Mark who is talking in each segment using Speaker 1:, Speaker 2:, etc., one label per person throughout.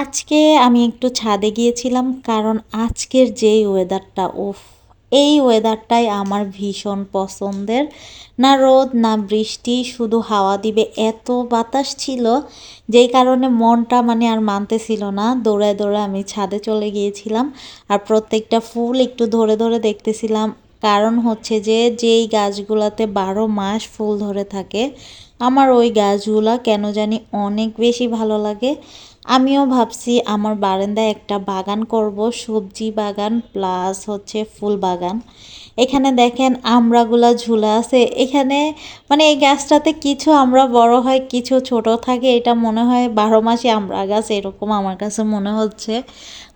Speaker 1: আজকে আমি একটু ছাদে গিয়েছিলাম, কারণ আজকের যেই ওয়েদারটা উফ, এই ওয়েদারটাই আমার ভীষণ পছন্দের। না রোদ, না বৃষ্টি, শুধু হাওয়া দিবে। এত বাতাস ছিল, যেই কারণে মনটা মানে আর মানতেছিল না। দৌড়ায় দৌড়ায় আমি ছাদে চলে গিয়েছিলাম আর প্রত্যেকটা ফুল একটু ধরে ধরে দেখতেছিলাম। কারণ হচ্ছে যে, যেই গাছগুলোতে বারো মাস ফুল ধরে থাকে, আমার ওই গাছগুলা কেন জানি অনেক বেশি ভালো লাগে। আমিও ভাবছি আমার বারান্দায় একটা বাগান করব, সবজি বাগান প্লাস হচ্ছে ফুল বাগান। এখানে দেখেন আমরাগুলা ঝুলা আছে। এখানে মানে এই গাছটাতে কিছু আমরা বড় হয়, কিছু ছোট থাকে, এটা মনে হয় বারো মাসে আমড়া গাছ, এরকম আমার কাছে মনে হচ্ছে।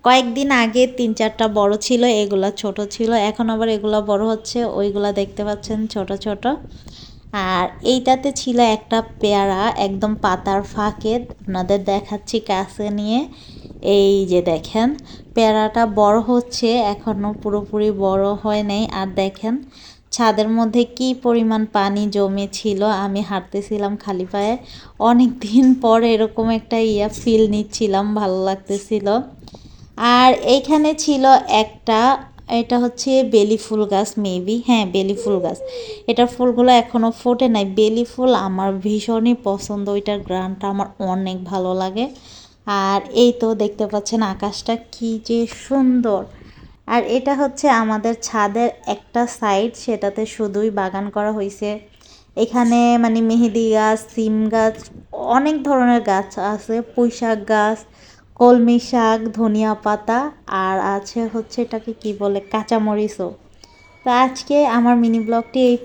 Speaker 1: কয়েকদিন আগে তিন চারটা বড় ছিল, এগুলা ছোট ছিল, এখন আবার এগুলা বড় হচ্ছে, ওইগুলা দেখতে পাচ্ছেন ছোট ছোট। আর এইটাতে ছিল একটা পেয়ারা একদম পাতার ফাঁকে, আপনাদের দেখাচ্ছি কাছে নিয়ে। এই যে দেখেন, পেয়ারাটা বড় হচ্ছে এখনও পুরোপুরি বড় হয় নাই। আর দেখেন, ছাদের মধ্যে কি পরিমাণ পানি জমেছিল, আমি হাঁটতেছিলাম খালি পায়ে। অনেক দিন পর এরকম একটা ইয়া ফিল নিচ্ছিলাম, ভালো লাগতেছিল। আর এইখানে ছিল একটা এটা হচ্ছে বেলি ফুল গাছ মেবি হ্যাঁ বেলি ফুল গাছ। এটার ফুলগুলো এখনও ফোটে নাই। বেলি ফুল আমার ভীষণই পছন্দ। ওইটার গ্রানটা আমার অনেক ভালো লাগে। আর এই তো দেখতে পাচ্ছেন আকাশটা কি যে সুন্দর। আর এটা হচ্ছে আমাদের ছাদের একটা সাইড সেটাতে শুধুই বাগান করা হয়েছে এখানে মানে মেহেদি গাছ, সিম গাছ, অনেক ধরনের গাছ আছে পুঁই শাক গাছ কলমি শাক, ধনিয়া পাতা, আর আছে হচ্ছে এটাকে কি বলে, কাঁচামরিচও। তো আজকে আমার মিনি ব্লগটি এই